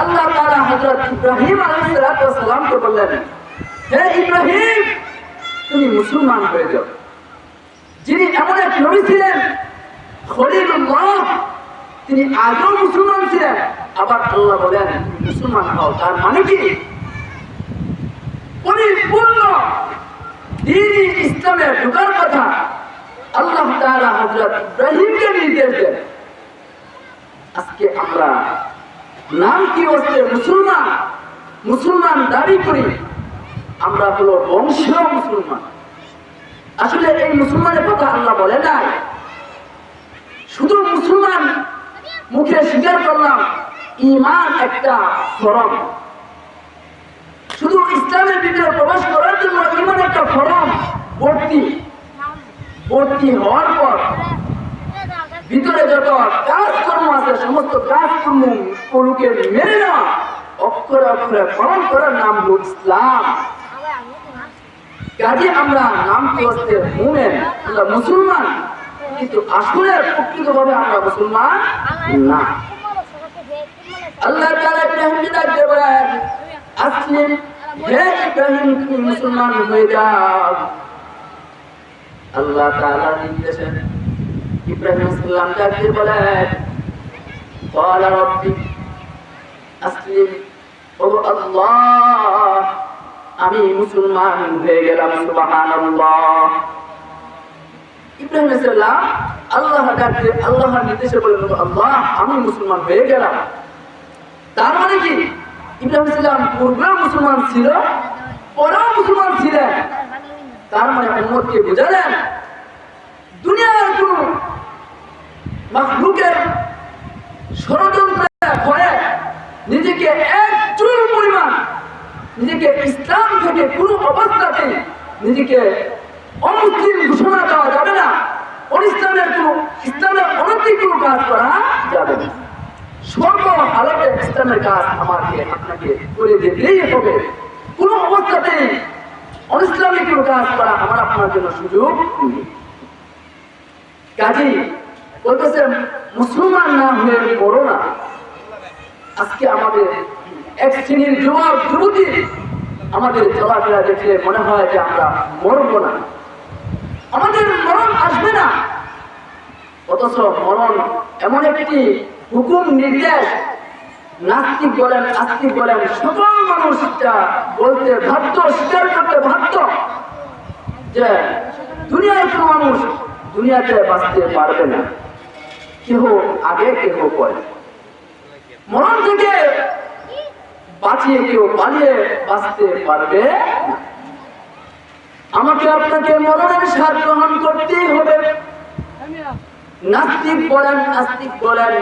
আল্লাহ তাআলা হযরত ইব্রাহিম আলাইহিস বললেন, হে ইব্রাহিম, তুমি মুসলমান হয়ে যাও। যিনি এমন এক নবী ছিলেন তিনি আগেও মুসলমান ছিলেন, আবার আল্লাহ বলেন, মুসলমান হও। তার মানে কি? পরিপূর্ণ দিনই ইসলামে ঢোকার কথা আল্লাহ তাআলা হযরত ইব্রাহিমকে নির্দেশ দেন। আজকে আমরা নাম কি হচ্ছে? মুসলমান। মুসলমান দাবি করি, আমরা হলো বংশীয় মুসলমান। আসলে এই মুসলমানের কথা আল্লাহ বলে নাই। শুধু মুসলমান মুখে স্বীকার করলাম ইমান একটা ফরম। শুধু ইসলামের ভিতরে প্রবেশ করার জন্য ইমান একটা ফরম, ভর্তি। ভর্তি হওয়ার পর ভিতরে যত কাজকর্ম আছে, সমস্ত কাজকর্ম গুলোকে মেনে নেওয়া, অক্ষরে অক্ষরে পালন করার নাম হল ইসলাম। কাজে আমরা নাম কি হচ্ছে মুমেন, আমরা মুসলমান, কিন্তু আসলে প্রকৃতভাবে আমরা মুসলমান না। আল্লাহ তাআলা ইব্রাহিমকে ডাকতে বলেন আসলিম হে ইব্রাহিম, তুমি মুসলমান হয়ে যাও। আল্লাহ তাআলা নির্দেশে ইব্রাহিম সাল্লাম ডাকতে বলেন قال ربي আসলিম ও আল্লাহ আমি মুসলমান হয়ে গেলাম সুবহানাল্লাহ ইব্রাহিম সাল্লাম আল্লাহ ডাকতে আল্লাহর নির্দেশে বলেন আল্লাহ আমি মুসলমান হয়ে গেলাম তার মানে কি ইব্রাহিম সাল্লাম পূর্বেও মুসলমান ছিল পরেও মুসলমান ছিলেন তার মানে উম্মতকে বুঝালেন দুনিয়ার কোন মাহলুকের ষড়যন্ত্রে ভয়ে নিজেকে এক চুল পরিমাণ, নিজেকে ইসলাম থেকে কোনো অবস্থাতে নিজেকে অমুসলিম ঘোষণা দেওয়া যাবে না। অনিসলামের কোনো, ইসলামের অনৈতিক কোনো কাজ করা যাবে না। সর্ব হালতে ইসলামের কাজ আমাকে, আপনাকে করে যেতেই হবে। কোনো অবস্থাতেই অনিসলামিক কোনো কাজ করা আমার আপনার জন্য সুযোগ নেই। বলতেছে, মুসলমান না হয়ে পড়ো না। আজকে আমাদের এক শ্রেণির যুবক, যুবতী আমাদের চলাফেরা দেখলে মনে হয় যে আমরা মরবো না। আমাদের মরণ আসবে না। অথচ মরণ এমন একটি হুকুম নির্দেশ। নাস্তিক বলেন, আস্তিক বলেন, সকল মানুষটা বলতে বাধ্য, স্বীকার করতে বাধ্য যে দুনিয়ার কোনো মানুষ দুনিয়াতে বাঁচতে পারবে না। কেহ আগে কেহ পরে? মরণ থেকে বাঁচিয়ে কেউ পালিয়ে বাঁচতে পারবে আমাকে আপনাকে মরণের সার গ্রহণ করতেই হবে। নাস্তিক বলেন নাস্তিক বলেন,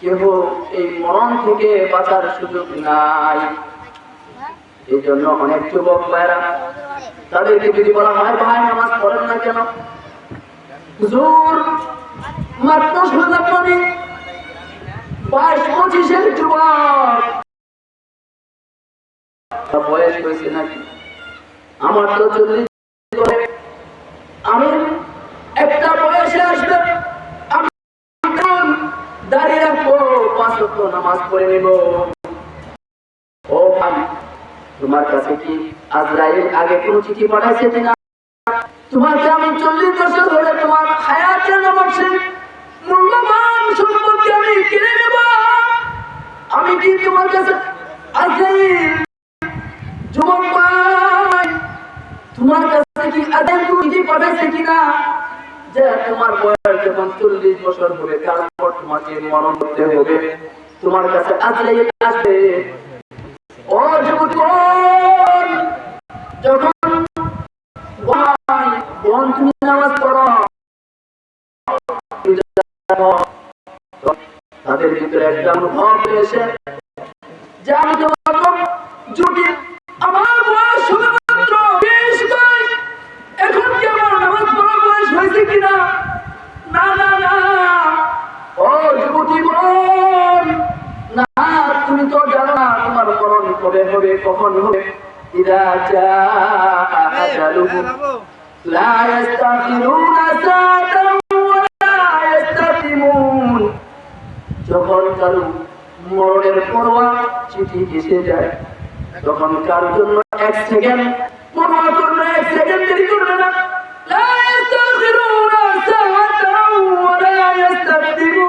কেহ এই মরণ থেকে বাঁচার সুযোগ নাই। এই জন্য অনেক যুবক ভাইরা তাদেরকে যদি বলা হয়, ভাই, নামাজ পড়েন না কেন? হুজুর পাবি বাইশ পঁচিশের যুবক বয়স হয়েছে নাকি? আমার তো চল্লিশ আমি একটা বয়সে আসবে আমি দাঁড়িয়ে রাখব পাঁচ ওয়াক্ত নামাজ পড়ে নেব। ও ভাই তোমার কাছে কি আজরাইল আগে কোনো চিঠি পাঠাইছে কিনা? তোমাকে আমি চল্লিশ বছর ধরে তোমার হায়াতের নামাচ্ছে মূল্যবান সম্পত্তি আমি কিনে নেব আমি কি তোমার কাছে আজরাইল যুবক ভাই তোমার কাছে কি আদান চিঠি পাঠাইছে কিনা যে তোমার বয়স যখন চল্লিশ বছর হবে তারপর তোমাকে মরণ করতে হবে। তোমার কাছে আজরাইল আসবে। ও তাদের ভিতরে একটা অনুভব এসে যে আমি তোমার জুটি আমার বয়স শুধুমাত্র বিশ নয় এখন কি আমার নামাজ পড়ার বয়স হয়েছে কিনা না না না ও যুবতী বোন না তুমি তো জানো না তোমার মরণ কবে হবে কখন হবে ইদা জা আজালুহুম لا يستأخرون ساعة ولا يستقدمون যখন কারো মরণের পরোয়া চিঠি এসে যায় তখন কার জন্য এক সেকেন্ড পরোয়া করবে এক সেকেন্ড দেরি করবে না لا يستأخرون ساعة ولا يستقدمون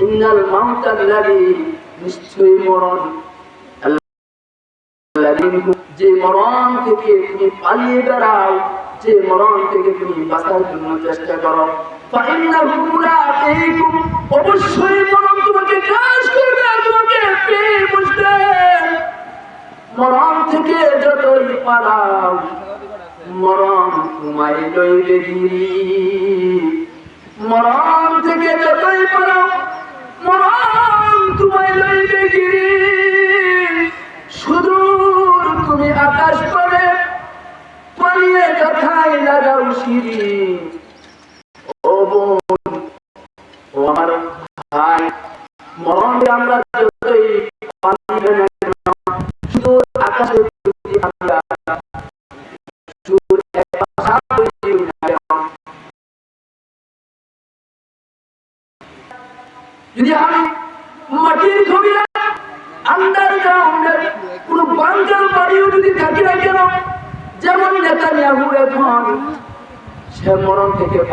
ইন্নাল মাউত আল্লাযী নিশ্চয়ই মরণ। যে মরণ থেকে তুমি পালিয়ে বেড়াও, যে মরণ থেকে তুমি বাঁচার জন্য চেষ্টা করো। অবশ্যই মরণ তোমাকে গ্রাস করবে, তোমাকে পেয়ে বসবে। মরণ থেকে যতই পালাও, মরণ তোমায় লইবে মরণ থেকে যতই পালাও মরণ তোমায় লইবে গিরি সুদূর তুমি আকাশ করে পালিয়ে কথাই লাগাও সিঁড়ি। ও আমার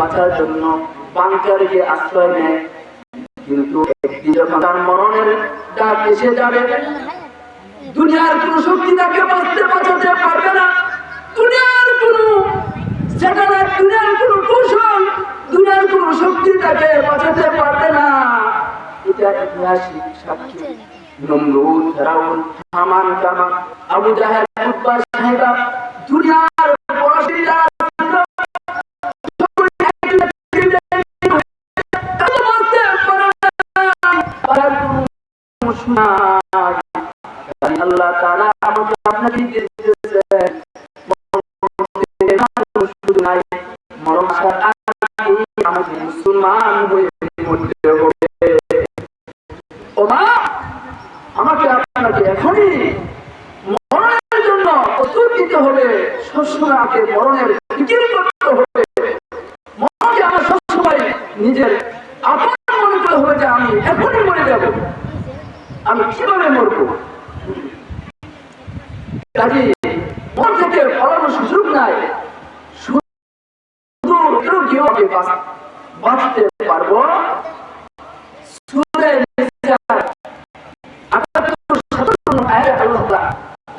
বাঁচার জন্য বাংকারকে আশ্রয় নেয়। কিন্তু একদিন যখন তার মরণের ডাক এসে যাবে, দুনিয়ার কোন শক্তি তাকে বাঁচতে বাঁচাতে পারবে না। দুনিয়ার কোন সেখানে দুনিয়ার কোন কৌশল, দুনিয়ার কোন শক্তি তাকে বাঁচাতে পারবে না। এটা ঐতিহাসিক সাক্ষী। নমরুদ আবু জাহেল উতবা সাহেবা, দুনিয়ার নাই মা আমাকে আপনাকে এখনই মরণের জন্য প্রস্তুত দিতে হবে সবসময় আমাকে মরণের ফিকির করতে হবে মরণকে আমার সবসময় নিজের আপন মনে করতে হবে যে আমি এখনই মরে যাব আমি কীভাবে মরবো কাজে মন থেকে পড়ানোর সুযোগ নাই শুধু কেউ কেউ আমি বাঁচ- বাঁচতে পারব সূরা নিসা আটাত্তর সাতাত্তর আয়াতে আল্লাহ তাআলা ডাক দিয়ে বলেন ইয়া আইয়ুহাল্লাযীনা আমানু আল্লাহ তাআলা ডাক দিয়ে বলেন আইনামা তাকুনু ইউদরিকুমুল মাউত ওয়ালাউ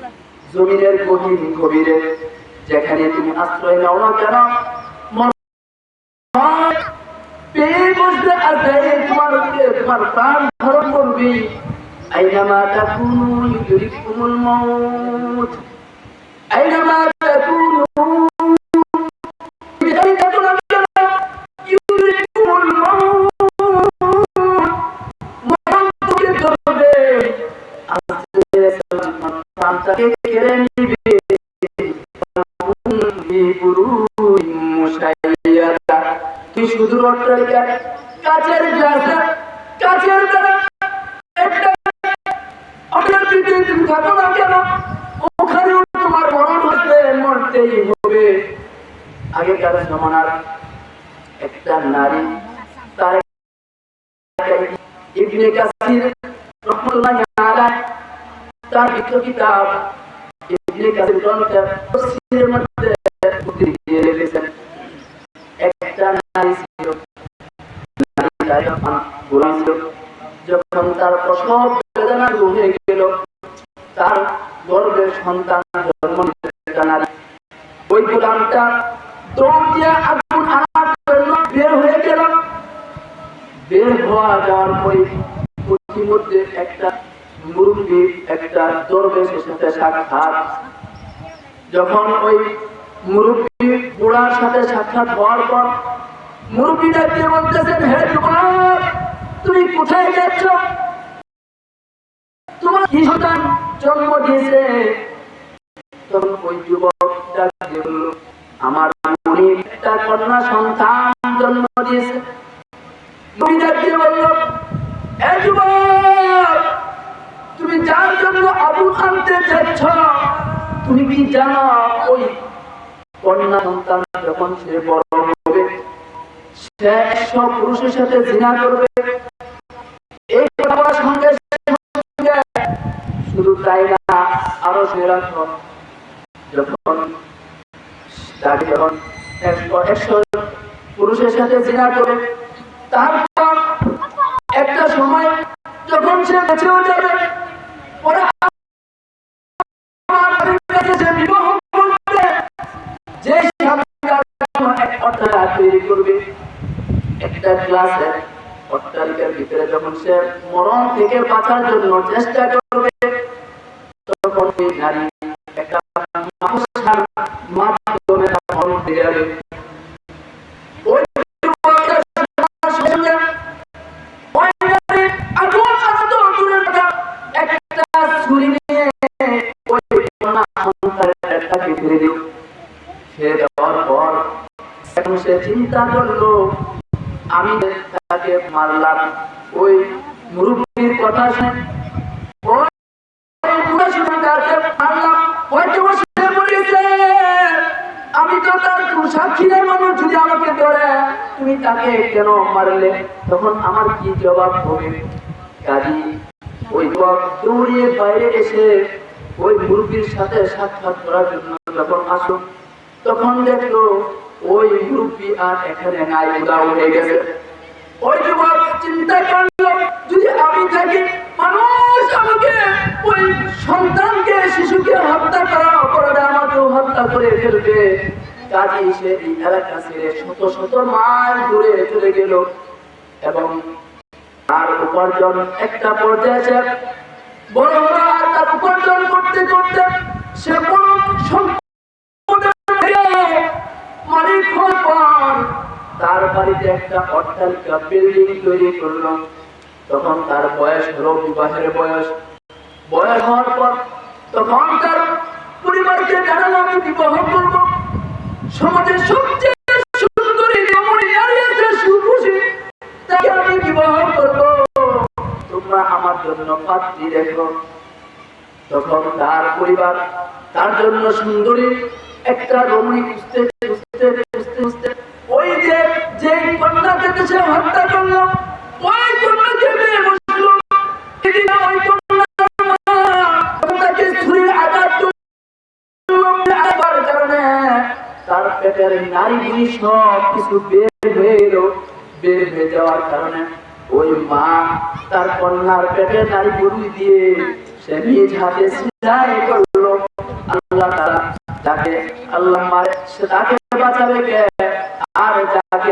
জমিনের গভীর গভীরে যেখানে তুমি আশ্রয় নাও না কেন পেয়ে তোমার তোমার প্রাণ আইনামা তার নারী যখন তার প্রসব বেদনা গেল তার গর্ভে সন্তান জন্ম নিতে একটা নারী ওই গোলামটা দৌড় দিয়ে আগুন আনার জন্য বের হয়ে গেল বের হওয়া যাওয়ার পরে মধ্যে একটা একটা সাথে সাক্ষাৎ। যখন ওই বুড়ার সাথে সাক্ষাৎ হওয়ার পর বলতেছেন হে যুবক, তুমি কোথায় যাচ্ছ তোমার কি সন্তান জন্ম দিয়েছে? তখন ওই আমার উনি একটা কন্যা সন্তান জন্ম দিয়েছে মুরব্বী ডাক দিয়ে বলল "এ যুবক, তুমি যার জন্য আবু আনতে যাচ্ছ তুমি কি জানো ওই কন্যা সন্তান যখন সে বড় হবে, সে একশো পুরুষের সাথে জিনা করবে? এই বাবার সঙ্গে শুধু তাই না, আরও সে রাখো যখন যখন একশো পুরুষের সাথে করে তারপর একটা সময় যখন সে বেঁচেও যাবে পরে আমার কাছে সে বিবাহ করবে যে স্বামীটার জন্য এক অট্টালিকা তৈরি করবে একটা ক্লাসে অট্টালিকার ভিতরে যখন সে মরণ থেকে বাঁচার জন্য চেষ্টা করবে তখন ওই নারী একটা মানুষের মাধ্যমে তার মরণ ফিরে যাবে ওই যুবকটা সঙ্গে ওই নারী আগুন আনন্দ দূরের কথা, একটা ছুরি নিয়ে ওই কন্যা সন্তানের পেটটাকে ফিরে দিল ফিরে দেওয়ার পর এখন সে চিন্তা করল আমি তাকে মারলাম ওই মুরব্বীর কথা শুনে ওই বুড়া শুনে তাকে মারলাম হয়তো সে মরেছে আমি তো তার সাক্ষী নেই মানুষ যদি আমাকে ধরে তুমি তাকে কেন মারলে তখন আমার কি জবাব হবে কাজী ওই যুবক দৌড়িয়ে বাইরে এসে মুরব্বীর সাথে সাক্ষাৎ করার জন্য যখন আসো তখন দেখল ওই মুরব্বী আর এখানে নাই উদাও হয়ে গেছে। ওই যুবক চিন্তা করল, যদি আমি থাকি, মানুষ আমাকে ওই সন্তানকে, শিশুকে হত্যা করা অপরাধে আমাকেও হত্যা করে ফেলবে। কাজী সে এই এলাকা ছেড়ে শত শত মাইল দূরে চলে গেল এবং তার উপার্জন একটা পর্যায়ে তার বাড়িতে একটা অট্টালিকা বিল্ডিং তৈরি করল। তখন তার বয়স হলো বিবাহের বয়স। বয়স হওয়ার পর তখন তার পরিবারকে জানালো আমি বিবাহ করব। সমাজের সবচেয়ে সুন্দরী রমণী নারী আছে সুখুশি তাকে আমি বিবাহ করব তোমরা আমার জন্য পাত্রী দেখো তখন তার পরিবার তার জন্য সুন্দরী একটা রমণী খুঁজতে খুঁজতে খুঁজতে খুঁজতে ওই যে যে কন্যাকে তো সে হত্যা করল, ওই কন্যাকে মেয়ে বসল। ওই তার পেটের নারী সব কিছু বের হয়ে এলো। বের হয়ে যাওয়ার কারণে ওই মা তার কন্যার পেটে নাই গরু দিয়ে সে নিজ হাতে সিজাই করল। আল্লাহ তাকে আল্লাহ মারে সে তাকে বাঁচাবে কে? আর যাকে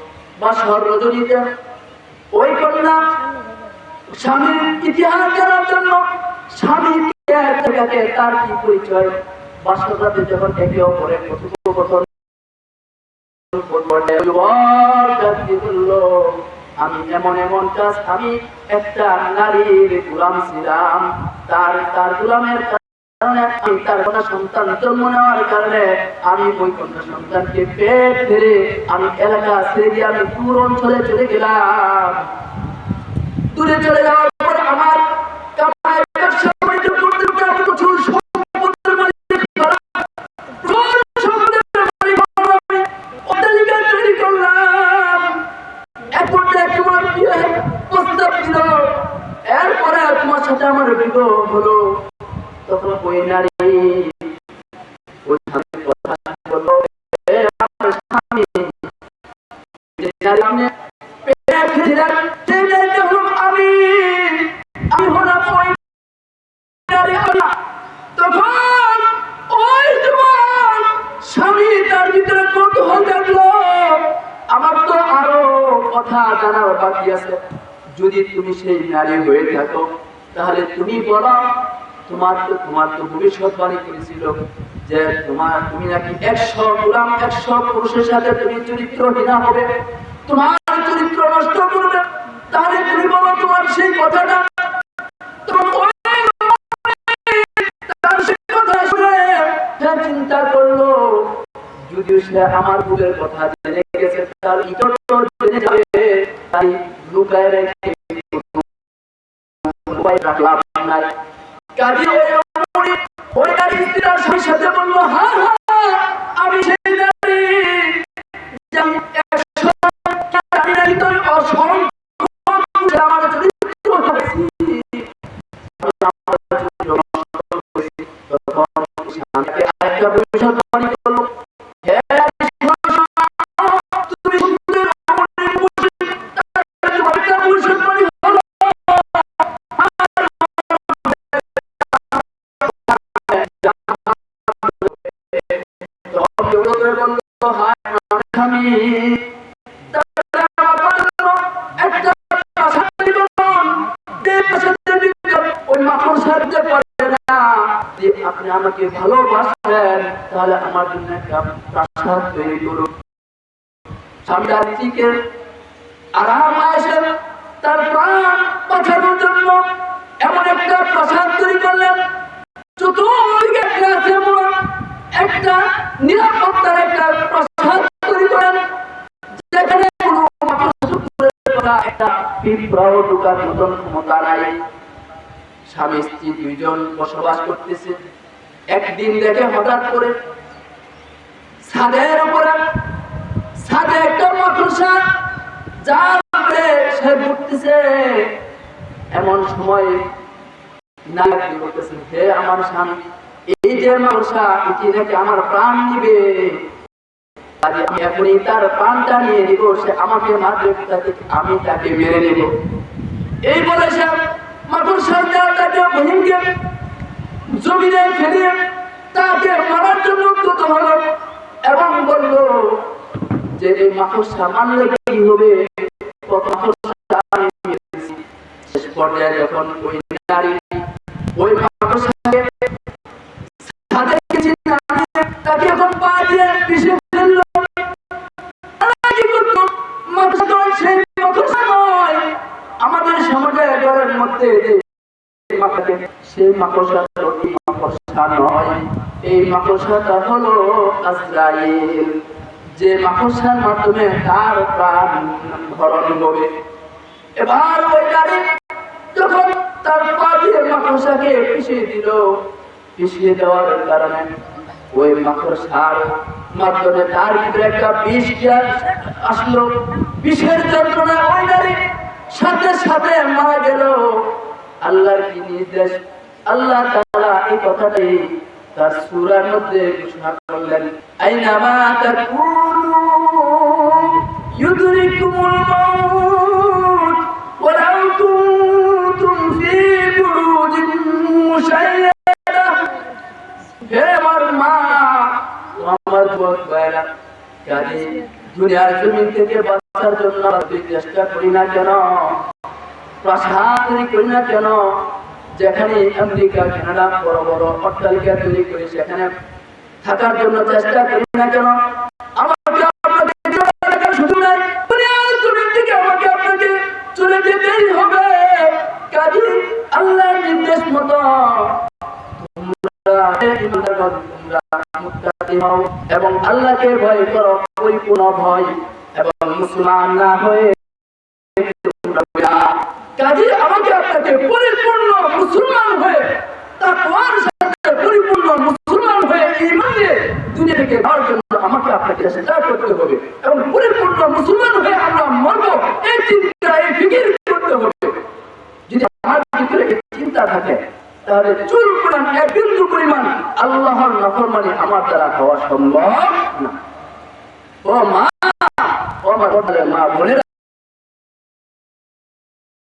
রজনীতে। ওই কন্যা স্বামীর ইতিহাস জানার জন্য তার কি পরিচয়? যখন একে কথোপকথন আমি এমন এমন কাজ, আমি একটা নারীর গুলাম ছিলাম। তার তার গুলামের কারণে আমি তার কন্যা সন্তান জন্ম নেওয়ার কারণে আমি ওই কন্যা সন্তানকে পেট ধরে আমি এলাকা ছেড়ে আমি দূর অঞ্চলে চলে গেলাম দূরে চলে যাওয়ার পর আমার কামাই ব্যবসা বাণিজ্য করতে করতে আমি প্রচুর সম্পদের মালিক হলাম। প্রচুর সম্পদের মালিক হলাম আমি। অট্টালিকা তৈরি করলাম। এক পর্যায়ে তোমার বিয়ে প্রস্তাব দিল। এরপরে তোমার সাথে আমার বিবাহ হলো তখন ওই নারী তোমার তো তোমার তো ভবিষ্যৎবাণী করেছিল যে তোমার, তুমি নাকি একশো গোলাম, একশো পুরুষের সাথে তুমি চরিত্রহীনা হবে। তোমার চরিত্র নষ্ট করবে। তাহলে তুমি বলো তোমার সেই কথাটা। আমার কথা নাই তার প্রাণ বাঁচানোর জন্য এমন একটা প্রাসাদ তৈরি করলেন। একটা নিরাপত্তার একটা তৈরি করেন, যেখানে কোনো একটা ঢোকার ক্ষমতা নাই। স্বামী স্ত্রী দুইজন বসবাস করতেছে। একদিন দেখে হঠাৎ করে ছাদের উপরে, ছাদে একটা মাকড়সা যার সে ঘুরতেছে এমন সময় হে আমার স্বামী এই যে মাকড়সা এটি নাকি আমার প্রাণ নিবে? আমি এখনই তার প্রাণটা নিয়ে সে আমাকে মারবে আমি তাকে মেরে এই বলে সে মাকড়সার দেওয়াটাকে ভেঙে জমিনে ফেলে তাকে মারার জন্য উদ্যত এবং বলল যে এই মাকড়সা মারলে কি হবে? কত মাকড়সা শেষ পর্যায়ে যখন ওই নারী ওই মাকড়সাকে ছাদে কিছু নামিয়ে তাকে এখন পা দিয়ে পিষে ফেলল তারা কি করতো? মাকড়সা তো সেই মাকড়সা নয়। আমাদের সমাজে ঘরের মধ্যে সেই মাকড়সাটা মাকড়সা নয় এই মাকড়সাটা হলো আজরাইল যে মাকড়সার মাধ্যমে তার প্রাণ হরণ হবে এবার ওই নারী যখন তার পা দিয়ে মাকড়সাকে পিছিয়ে দিল পিছিয়ে দেওয়ার কারণে ওই মাকড়সার মাধ্যমে তার ভিতরে একটা বিষ গ্যাস আসলো। বিষের যন্ত্রণায় ওই নারী সাথে সাথে মারা গেল। আল্লাহর কি নির্দেশ? আল্লাহ তাআলা এই কথাটি তার সূরার মধ্যে ঘোষণা করলেন আইনামা তাকুনু ইউদরিকুমুল মাউত, ওয়ালাউ কুনতুম ফি বুরুজিন মুশাইয়াদা। জন্য চেষ্টা করি না কেন, প্রাসাদ করি না কেন যেখানে আমেরিকা কানাডা বড় বড় অট্টালিকা তৈরি করি সেখানে থাকার জন্য চেষ্টা করি না কেন? এবং আল্লাহকে ভয় করো, পরিপূর্ণ ভয় এবং মুসলমান না হয়ে কাজে আমাকে আপনাকে পরিপূর্ণ মুসলমান হয়ে, তাকওয়ার সাথে পরিপূর্ণ মুসলমান হয়ে ঈমান নিয়ে দুনিয়া থেকে আমাকে আপনাকে সেটা করতে হবে। এবং পরিপূর্ণ মুসলমান হয়ে আমরা মরব, এই চিন্তা, এই ফিকির করতে হবে। যদি আমার ভিতরে চিন্তা থাকে, তাহলে চুল পরিমাণ এক বিন্দু পরিমাণ আল্লাহর আমার দ্বারা হওয়া সম্ভব না। ও মা ও মা